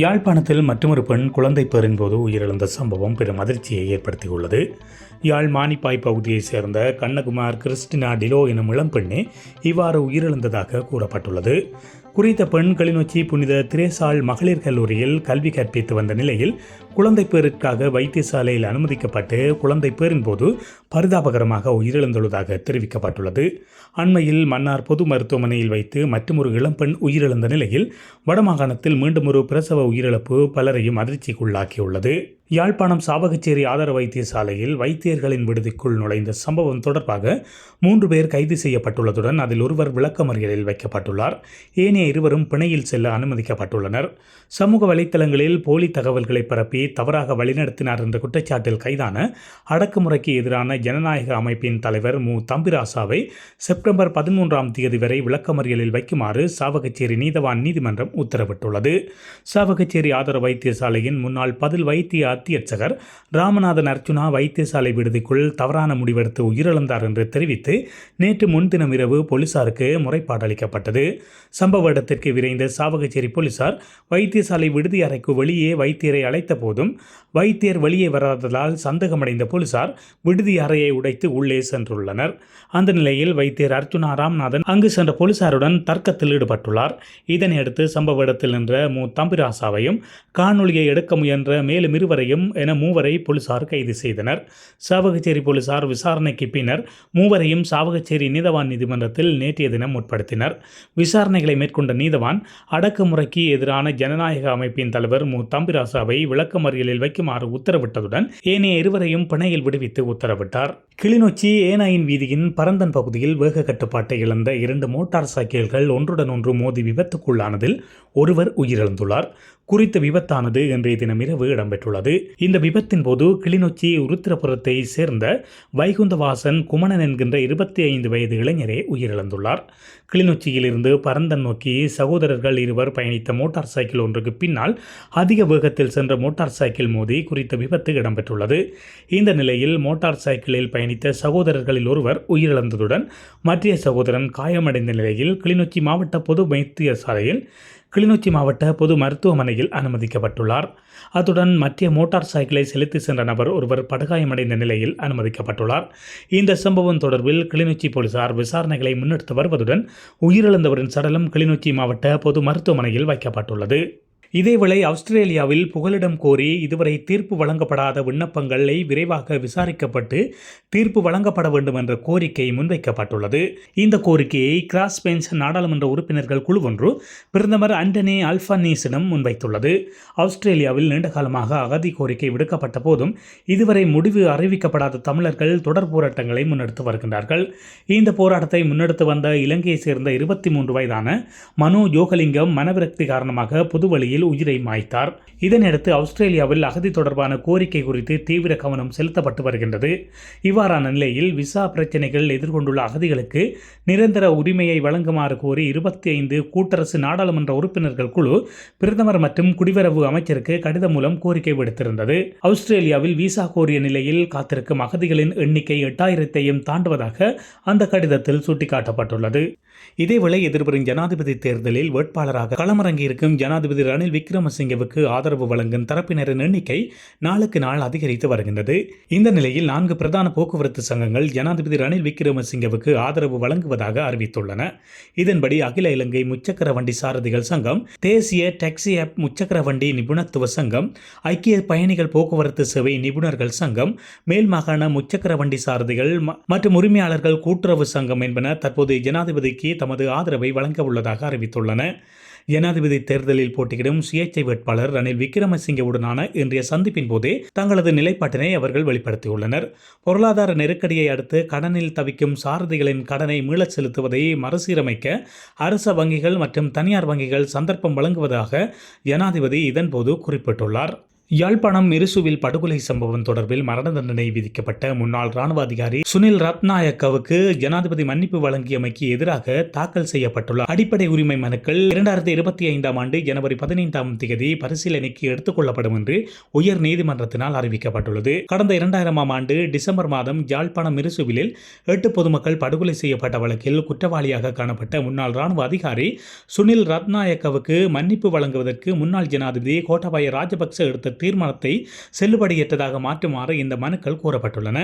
யாழ்ப்பாணத்தில் மற்றொரு பெண் குழந்தை பேரின்போது உயிரிழந்த சம்பவம் பெரும் அதிர்ச்சியை ஏற்படுத்தியுள்ளது. யாழ் மானிப்பாய் பகுதியைச் சேர்ந்த கண்ணகுமார் கிறிஸ்டினா டிலோ எனும் இளம்பெண்ணே இவ்வாறு உயிரிழந்ததாக கூறப்பட்டுள்ளது. குறித்த பெண் கிளிநொச்சி புனித திரேசாள் மகளிர் கல்லூரியில் கல்வி கற்பித்து வந்த நிலையில் குழந்தை பேருக்காக வைத்தியசாலையில் அனுமதிக்கப்பட்டு குழந்தை பேரின் போது பரிதாபகரமாக உயிரிழந்துள்ளதாக தெரிவிக்கப்பட்டுள்ளது. அண்மையில் மன்னார் பொது மருத்துவமனையில் வைத்து மற்றொரு இளம்பெண் உயிரிழந்த நிலையில் வடமாகாணத்தில் மீண்டும் ஒரு பிரசவ உயிரிழப்பு பலரையும் அதிர்ச்சிக்குள்ளாக்கியுள்ளது. யாழ்ப்பாணம் சாவகச்சேரி ஆதார வைத்தியசாலையில் வைத்தியர்களின் விடுதிக்குள் நுழைந்த சம்பவம் தொடர்பாக மூன்று பேர் கைது செய்யப்பட்டுள்ளதுடன் அதில் ஒருவர் விளக்கமறியலில் வைக்கப்பட்டுள்ளார். ஏனைய இருவரும் பிணையில் செல்ல அனுமதிக்கப்பட்டுள்ளனர். சமூக வலைத்தளங்களில் போலி தகவல்களை பரப்பி தவறாக வழிநடத்தினார் என்ற குற்றச்சாட்டில் கைதான அடக்குமுறைக்கு எதிரான ஜனநாயக அமைப்பின் தலைவர் மு. தம்பிராசாவை செப்டம்பர் பதிமூன்றாம் தேதி வரை விளக்கமறியலில் வைக்குமாறு சாவகச்சேரி நீதவான் நீதிமன்றம் உத்தரவிட்டுள்ளது. சாவகச்சேரி ஆதார வைத்தியசாலையின் முன்னாள் பதில் வைத்திய அத்தியட்சகர் ராமநாதன் அர்ஜுனா வைத்தியசாலை விடுதிக்குள் தவறான முடிவெடுத்து உயிரிழந்தார் என்று தெரிவித்து நேற்று முன்தினம் இரவு போலீசாருக்கு முறைப்பாடு அளிக்கப்பட்டது. சம்பவ இடத்திற்கு விரைந்த சாவகச்சேரி போலீசார் வைத்தியசாலை விடுதி அறைக்கு வெளியே வைத்தியரை அழைத்த போதும் வைத்தியர் வெளியே வராததால் சந்தேகமடைந்த போலீசார் விடுதி அறையை உடைத்து உள்ளே சென்றுள்ளனர். அந்த நிலையில் வைத்தியர் அர்ச்சுனா ராம்நாதன் அங்கு சென்ற போலீசாருடன் தர்க்கத்தில் ஈடுபட்டுள்ளார். இதனையடுத்து சம்பவ இடத்தில் நின்ற மு. தம்பிராசாவையும் காணொலியை எடுக்க முயன்ற மேலும் இருவரையும் என மூவரை போலீசார் கைது செய்தனர். சாவகச்சேரி போலீசார் விசாரணைக்கு பின்னர் மூவரையும் சாவகச்சேரி நீதவான் நீதிமன்றத்தில் நேற்றைய தினம் முற்படுத்தினர். விசாரணைகளை மேற்கொண்ட நீதவான் அடக்குமுறைக்கு எதிரான ஜனநாயக அமைப்பின் தலைவர் மு. தம்பிராசாவை விளக்கமறியலில் வைக்குமாறு உத்தரவிட்டதுடன் ஏனைய இருவரையும் பிணையில் விடுவித்து உத்தரவிட்டார். கிளிநொச்சி ஏனாயின் வீதியின் பரந்தன் பகுதியில் வேக கட்டுப்பாட்டை இழந்த இரண்டு மோட்டார் சைக்கிள்கள் ஒன்றுடன் ஒன்று மோதி விபத்துக்குள்ளானதில் ஒருவர் உயிரிழந்துள்ளார். குறித்த விபத்தானது இன்றைய தினம் இரவு இடம்பெற்றுள்ளது. இந்த விபத்தின் போது கிளிநொச்சி உருத்திரபுரத்தை சேர்ந்த வைகுந்தவாசன் குமணன் என்கின்ற இருபத்தி ஐந்து வயது இளைஞரே உயிரிழந்துள்ளார். கிளிநொச்சியிலிருந்து பரந்தன் நோக்கி சகோதரர்கள் இருவர் பயணித்த மோட்டார் சைக்கிள் ஒன்றுக்கு பின்னால் அதிக வேகத்தில் சென்ற மோட்டார் சைக்கிள் மோதி குறித்த விபத்து இடம்பெற்றுள்ளது. இந்த நிலையில் மோட்டார் சைக்கிளில் பயணித்த சகோதரர்களில் ஒருவர் உயிரிழந்ததுடன் மற்றைய சகோதரன் காயமடைந்த நிலையில் கிளிநொச்சி மாவட்ட பொது வைத்தியசாலையில் கிளிநொச்சி மாவட்ட பொது மருத்துவமனையில் அனுமதிக்கப்பட்டுள்ளார். அத்துடன் மத்திய மோட்டார் சைக்கிளை செலுத்தி சென்ற நபர் ஒருவர் படுகாயமடைந்த நிலையில் அனுமதிக்கப்பட்டுள்ளார். இந்த சம்பவம் தொடர்பில் கிளிநொச்சி போலீசார் விசாரணைகளை முன்னெடுத்து வருவதுடன் உயிரிழந்தவரின் சடலம் கிளிநொச்சி மாவட்ட பொது மருத்துவமனையில் வைக்கப்பட்டுள்ளது. இதேவேளை ஆஸ்திரேலியாவில் புகலிடம் கோரி இதுவரை தீர்ப்பு வழங்கப்படாத விண்ணப்பங்களை விரைவாக விசாரிக்கப்பட்டு தீர்ப்பு வழங்கப்பட வேண்டும் என்ற கோரிக்கை முன்வைக்கப்பட்டுள்ளது. இந்த கோரிக்கையை கிராஸ் பெஞ்ச் நாடாளுமன்ற உறுப்பினர்கள் குழு ஒன்று பிரதமர் அண்டனி அல்பானீஸிடம் முன்வைத்துள்ளது. ஆஸ்திரேலியாவில் நீண்டகாலமாக அகதி கோரிக்கை விடுக்கப்பட்ட போதும் இதுவரை முடிவு அறிவிக்கப்படாத தமிழர்கள் தொடர் போராட்டங்களை முன்னெடுத்து வருகின்றார்கள். இந்த போராட்டத்தை முன்னெடுத்து வந்த இலங்கையை சேர்ந்த இருபத்தி மூன்று வயதான மனு யோகலிங்கம் மனவிரக்தி காரணமாக புதுவழியில் உயிரை மாய்த்தார். இதனையடுத்து ஆஸ்திரேலியாவில் அகதி தொடர்பான கோரிக்கை குறித்து தீவிர கவனம் செலுத்தப்பட்டு வருகின்றது. இவ்வாறான நிலையில் விசா பிரச்சினைகள் எதிர்கொண்டுள்ள அகதிகளுக்கு நிரந்தர உரிமையை வழங்குமாறு கோரி இருபத்தி ஐந்து கூட்டரசு நாடாளுமன்ற உறுப்பினர்கள் குழு பிரதமர் மற்றும் குடிவரவு அமைச்சருக்கு கடிதம் மூலம் கோரிக்கை விடுத்திருந்தது. ஆஸ்திரேலியாவில் விசா கோரிய நிலையில் காத்திருக்கும் அகதிகளின் எண்ணிக்கை எட்டாயிரத்தையும் தாண்டுவதாக அந்த கடிதத்தில் சுட்டிக்காட்டப்பட்டுள்ளது. இதேவேளை எதிர்வரும் ஜனாதிபதி தேர்தலில் வேட்பாளராக களமிறங்கியிருக்கும் ஜனாதிபதி ரணில் விக்ரமசிங்கவுக்கு ஆதரவு வழங்கும் தரப்பினரின் எண்ணிக்கை நாளுக்கு நாள் அதிகரித்து வருகின்றது. இந்த நிலையில் நான்கு பிரதான போக்குவரத்து சங்கங்கள் ஜனாதிபதி ரணில் விக்ரமசிங்கவுக்கு ஆதரவு வழங்குவதாக அறிவித்துள்ளன. இதன்படி அகில இலங்கை முச்சக்கர வண்டி சாரதிகள் சங்கம் தேசிய டாக்ஸி ஆப் முச்சக்கர வண்டி நிபுணத்துவ சங்கம் ஐக்கிய பயணிகள் போக்குவரத்து சேவை நிபுணர்கள் சங்கம் மேல் மாகாண முச்சக்கர வண்டி சாரதிகள் மற்றும் உரிமையாளர்கள் கூட்டுறவு சங்கம் என்பன தற்போது ஜனாதிபதிக்கு தமது ஆதரவை வழங்க உள்ளதாக அறிவித்துள்ளன. ஜனாதிபதி தேர்தலில் போட்டியிடும் சுயேட்சை வேட்பாளர் ரணில் விக்ரமசிங்கவுடனான இன்றைய சந்திப்பின் போதே தங்களது நிலைப்பாட்டினை அவர்கள் வெளிப்படுத்தியுள்ளனர். பொருளாதார நெருக்கடியை அடுத்து கடனில் தவிக்கும் சாரதிகளின் கடனை மீளச் செலுத்துவதை மறுசீரமைக்க அரச வங்கிகள் மற்றும் தனியார் வங்கிகள் சந்தர்ப்பம் வழங்குவதாக ஜனாதிபதி இதன்போது குறிப்பிட்டுள்ளார். யாழ்ப்பாணம் மிருசுவில் படுகொலை சம்பவம் தொடர்பில் மரண தண்டனை விதிக்கப்பட்ட முன்னாள் ராணுவ அதிகாரி சுனில் ரத்நாயக்கவுக்கு ஜனாதிபதி மன்னிப்பு வழங்கியமைக்கு எதிராக தாக்கல் செய்யப்பட்டுள்ள அடிப்படை உரிமை மனுக்கள் இரண்டாயிரத்தி இருபத்தி ஐந்தாம் ஆண்டு ஜனவரி பதினைந்தாம் தேதி பரிசீலனைக்கு எடுத்துக் கொள்ளப்படும் என்று உயர் நீதிமன்றத்தினால் அறிவிக்கப்பட்டுள்ளது. கடந்த இரண்டாயிரமாம் ஆண்டு டிசம்பர் மாதம் யாழ்ப்பாணம் மிருசுவிலில் எட்டு பொதுமக்கள் படுகொலை செய்யப்பட்ட வழக்கில் குற்றவாளியாக காணப்பட்ட முன்னாள் ராணுவ அதிகாரி சுனில் ரத்நாயக்கவுக்கு மன்னிப்பு வழங்குவதற்கு முன்னாள் ஜனாதிபதி கோட்டாபாய ராஜபக்ச எடுத்த தீர்மானத்தை செல்லுபடியற்றதாக மாற்றுமாறு இந்த மனுக்கள் கூறப்பட்டுள்ளன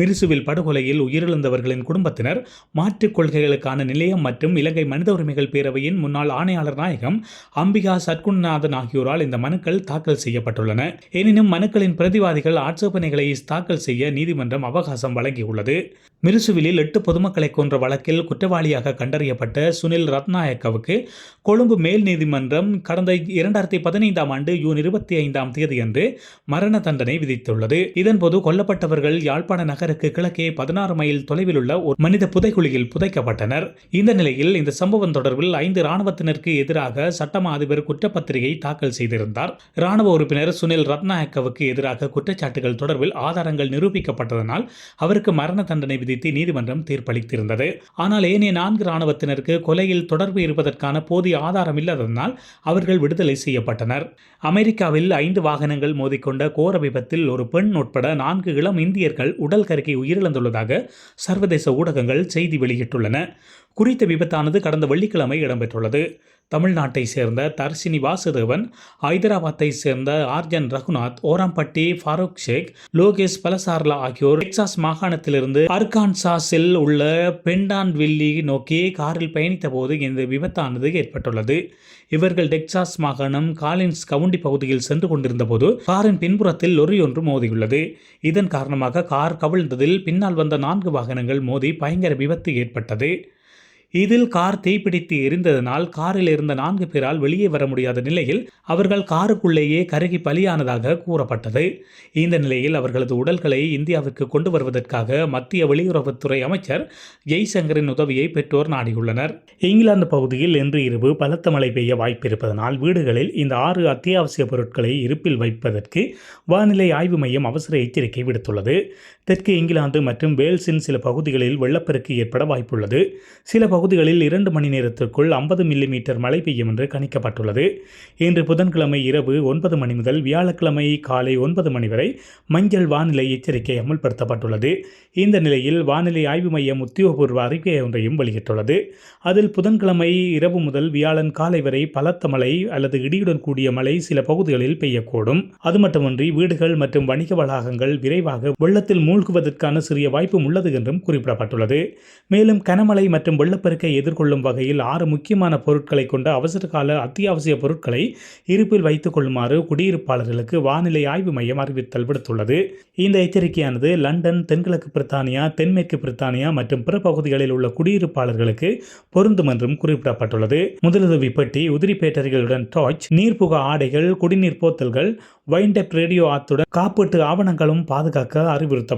மிரிசுவில் படுகொலையில் உயிரிழந்தவர்களின் குடும்பத்தினர் மாற்றுக் கொள்கைகளுக்கான நிலையம் மற்றும் இலங்கை மனித உரிமைகள் பேரவையின் முன்னாள் ஆணையாளர் நாயகம் அம்பிகா சத்குணநாதன் ஆகியோரால் இந்த மனுக்கள் தாக்கல் செய்யப்பட்டுள்ளன. எனினும் மனுக்களின் பிரதிவாதிகள் ஆட்சேபனைகளை தாக்கல் செய்ய நீதிமன்றம் அவகாசம் வழங்கியுள்ளது. மிருசுவிலில் எட்டு பொதுமக்களை கொன்ற வழக்கில் குற்றவாளியாக கண்டறியப்பட்ட சுனில் ரத்நாயக்கவுக்கு கொழும்பு மேல் நீதிமன்றம் கடந்த இரண்டாயிரத்தி பதினைந்தாம் ஆண்டு ஜூன் இருபத்தி ஐந்தாம் தேதியன்று மரண தண்டனை விதித்துள்ளது. இதன்போது கொல்லப்பட்டவர்கள் யாழ்ப்பாண நகருக்கு கிழக்கே பதினாறு மைல் தொலைவில் உள்ள ஒரு மனித புதைக்குழியில் புதைக்கப்பட்டனர். இந்த நிலையில் இந்த சம்பவம் தொடர்பில் ஐந்து ராணுவத்தினருக்கு எதிராக சட்டமா அதிபர் குற்றப்பத்திரிகை தாக்கல் செய்திருந்தார். ராணுவ உறுப்பினர் சுனில் ரத்நாயக்கவுக்கு எதிராக குற்றச்சாட்டுகள் தொடர்பில் ஆதாரங்கள் நிரூபிக்கப்பட்டதனால் அவருக்கு மரண தண்டனை விதித்து நீதிமன்றம் தீர்ப்பளித்திருந்தது. ஆனால் ஏனைய நான்கு ராணுவத்தினருக்கு கொலையில் தொடர்பு இருப்பதற்கான போதிய ஆதாரம் இல்லாததனால் அவர்கள் விடுதலை செய்யப்பட்டனர். அமெரிக்காவில் ஐந்து வாகனங்கள் மோதிக்கொண்ட கோர விபத்தில் ஒரு பெண் உட்பட நான்கு இளம் இந்தியர்கள் உடல் கருக்கி உயிரிழந்துள்ளதாக சர்வதேச ஊடகங்கள் செய்தி வெளியிட்டுள்ளன. குறித்த விபத்தானது கடந்த வெள்ளிக்கிழமை இடம்பெற்றுள்ளது. தமிழ்நாட்டை சேர்ந்த தர்ஷினி வாசுதேவன் ஹைதராபாத்தை சேர்ந்த ஆர்ஜன் ரகுநாத் ஓராம்பட்டி ஃபாரூக் ஷேக் லோகேஷ் பலசார்லா ஆகியோர் டெக்சாஸ் மாகாணத்திலிருந்து அர்கான்சாஸில் உள்ள பெண்டான்வில்லி நோக்கி காரில் பயணித்த போது இந்த விபத்தானது ஏற்பட்டுள்ளது. இவர்கள் டெக்சாஸ் மாகாணம் காலின்ஸ் கவுண்டி பகுதியில் சென்று கொண்டிருந்த போது காரின் பின்புறத்தில் லொரி ஒன்று மோதியுள்ளது. இதன் காரணமாக கார் கவிழ்ந்ததில் பின்னால் வந்த நான்கு வாகனங்கள் மோதி பயங்கர விபத்து ஏற்பட்டது. இதில் கார் தீப்பிடித்து எரிந்ததனால் காரில் இருந்த நான்கு பேரால் வெளியே வர முடியாத நிலையில் அவர்கள் காருக்குள்ளேயே கருகி பலியானதாக கூறப்பட்டது. இந்த நிலையில் அவர்களது உடல்களை இந்தியாவிற்கு கொண்டு வருவதற்காக மத்திய வெளியுறவுத்துறை அமைச்சர் ஜெய்சங்கரின் உதவியை பெற்றோர் நாடியுள்ளனர். இங்கிலாந்து பகுதியில் இன்று இரவு பலத்த மழை பெய்ய வாய்ப்பிருப்பதனால் வீடுகளில் இந்த ஆறு அத்தியாவசிய பொருட்களை இருப்பில் வைப்பதற்கு வானிலை ஆய்வு மையம் அவசர எச்சரிக்கை விடுத்துள்ளது. தெற்கு இங்கிலாந்து மற்றும் வேல்ஸின் சில பகுதிகளில் வெள்ளப்பெருக்கு ஏற்பட வாய்ப்புள்ளது. சில பகுதிகளில் இரண்டு மணி நேரத்திற்குள் ஐம்பது மில்லிமீட்டர் மழை பெய்யும் என்று கணிக்கப்பட்டுள்ளது. இன்று புதன்கிழமை இரவு ஒன்பது மணி முதல் வியாழக்கிழமை காலை ஒன்பது மணி வரை மஞ்சள் வானிலை எச்சரிக்கை அமல்படுத்தப்பட்டுள்ளது. இந்த நிலையில் வானிலை ஆய்வு மையம் உத்தியோகபூர்வ அறிக்கை ஒன்றையும் வெளியிட்டுள்ளது. அதில் புதன்கிழமை இரவு முதல் வியாழன் காலை வரை பலத்த மழை அல்லது இடியுடன் கூடிய மழை சில பகுதிகளில் பெய்யக்கூடும். அது மட்டுமின்றி வீடுகள் மற்றும் வணிக வளாகங்கள் விரைவாக வெள்ளத்தில் மூழ்குவதற்கான சிறிய வாய்ப்பும் உள்ளது என்றும் குறிப்பிடப்பட்டுள்ளது. மேலும் கனமழை மற்றும் வெள்ளப்பெருக்கை எதிர்கொள்ளும் வகையில் ஆறு முக்கியமான பொருட்களை கொண்ட அவசரகால அத்தியாவசிய பொருட்களை இருப்பில் வைத்துக் கொள்ளுமாறு குடியிருப்பாளர்களுக்கு வானிலை ஆய்வு மையம் அறிவித்தல் விடுத்துள்ளது. இந்த எச்சரிக்கையானது லண்டன் தென்கிழக்கு பிரித்தானியா தென்மேற்கு பிரித்தானியா மற்றும் பிற பகுதிகளில் உள்ள குடியிருப்பாளர்களுக்கு பொருந்தும் என்றும் குறிப்பிடப்பட்டுள்ளது. முதலுதவி பெட்டி உதிரி பேட்டரிகளுடன் டார்ச் நீர்ப்புக ஆடைகள் குடிநீர் போத்தல்கள் வைண்டப் ரேடியோ ஆத்துடன் காப்பீட்டு ஆவணங்களும் பாதுகாக்க